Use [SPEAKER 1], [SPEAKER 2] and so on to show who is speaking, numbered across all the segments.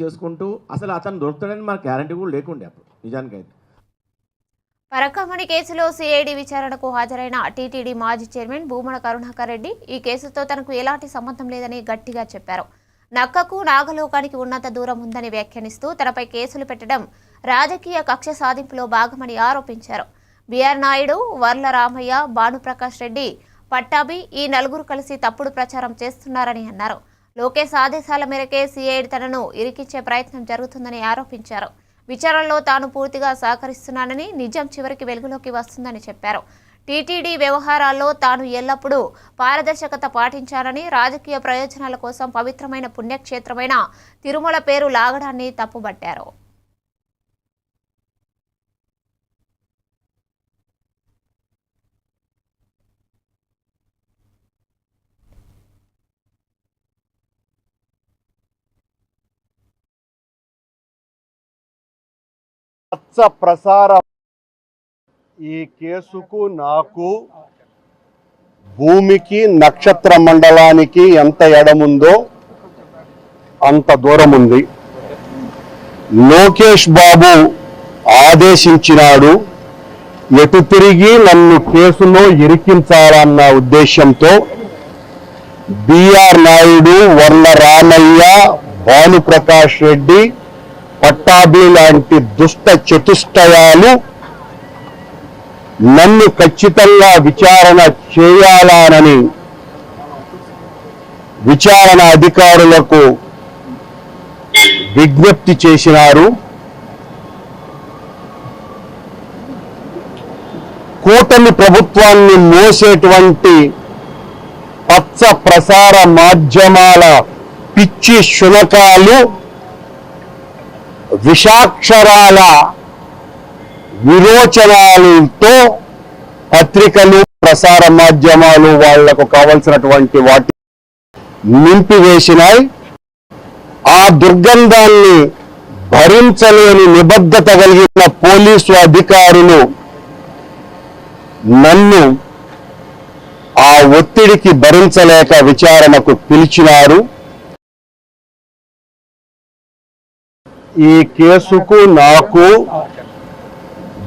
[SPEAKER 1] చేసుకుంటూ అసలు అతను దొరుకుతాడని మన గ్యారంటీ కూడా లేకుండే అప్పుడు నిజానికైతే.
[SPEAKER 2] పరకమణి కేసులో సిఐడి విచారణకు హాజరైన టీటీడీ మాజీ చైర్మన్ భూమన కరుణాకర్ రెడ్డి ఈ కేసుతో తనకు ఎలాంటి సంబంధం లేదని గట్టిగా చెప్పారు. నక్కకు నాగలోకానికి ఉన్నంత దూరం ఉందని వ్యాఖ్యానిస్తూ తనపై కేసులు పెట్టడం రాజకీయ కక్ష సాధింపులో భాగమని ఆరోపించారు. బిఆర్ నాయుడు వర్ల రామయ్య భానుప్రకాష్ రెడ్డి పట్టాభి ఈ నలుగురు కలిసి తప్పుడు ప్రచారం చేస్తున్నారని అన్నారు. లోకేష్ ఆదేశాల మేరకే సిఐడి తనను ఇరికించే ప్రయత్నం జరుగుతుందని ఆరోపించారు. విచారణలో తాను పూర్తిగా సహకరిస్తున్నానని నిజం చివరికి వెలుగులోకి వస్తుందని చెప్పారు. టీటీడీ వ్యవహారాల్లో తాను ఎల్లప్పుడూ పారదర్శకత పాటించానని రాజకీయ ప్రయోజనాల కోసం పవిత్రమైన పుణ్యక్షేత్రమైన తిరుమల పేరు లాగడాన్ని తప్పుబట్టారు.
[SPEAKER 3] సత్స ప్రసార ఈ కేసుకు నాకు భూమికి నక్షత్ర మండలానికి ఎంత ఎడముందో అంత దూరం ఉంది లోకేష్ బాబు ఆదేశించినాడు ఎటు తిరిగి నన్ను కేసులో ఇరికించాలన్న ఉద్దేశంతో బిఆర్ నాయుడు వర్ణ రామయ్య భానుప్రకాష్ రెడ్డి పట్టాభి లాంటి దుష్ట చతుష్టయాలు నన్ను ఖచ్చితంగా విచారణ చేయాలనని విచారణ అధికారులకు విజ్ఞప్తి చేసినారు. కూటమి ప్రభుత్వాన్ని మోసేటువంటి పచ్చ ప్రసార మాధ్యమాల పిచ్చి శునకాలు విషాక్షరాల విరోచనాలతో పత్రికలు ప్రసార మాధ్యమాలు వాళ్ళకు కావలసినటువంటి వాటి నింపివేసినాయి. ఆ దుర్గంధాన్ని భరించలేని నిబద్ధత కలిగిన పోలీసు అధికారులు నన్ను ఆ ఒత్తిడికి భరించలేక విచారణకు పిలిచినారు. ఈ కేసుకు నాకు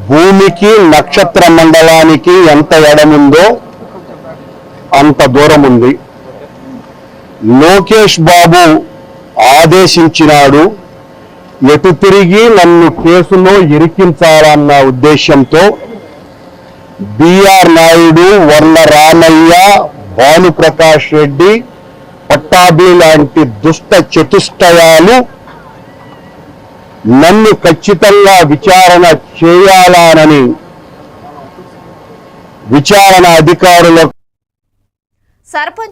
[SPEAKER 3] భూమికి నక్షత్ర మండలానికి ఎంత ఎడముందో అంత దూరం ఉంది లోకేష్ బాబు ఆదేశించినాడు ఎటు తిరిగి నన్ను కేసులో ఇరికించాలన్న ఉద్దేశంతో బిఆర్ నాయుడు వర్ణ రామయ్య భానుప్రకాష్ రెడ్డి పట్టాభి లాంటి దుష్ట చతుష్టయాలు నన్ను ఖచ్చితంగా విచారణ చేయాలనని విచారణ అధికారులకు
[SPEAKER 2] సర్పంచ్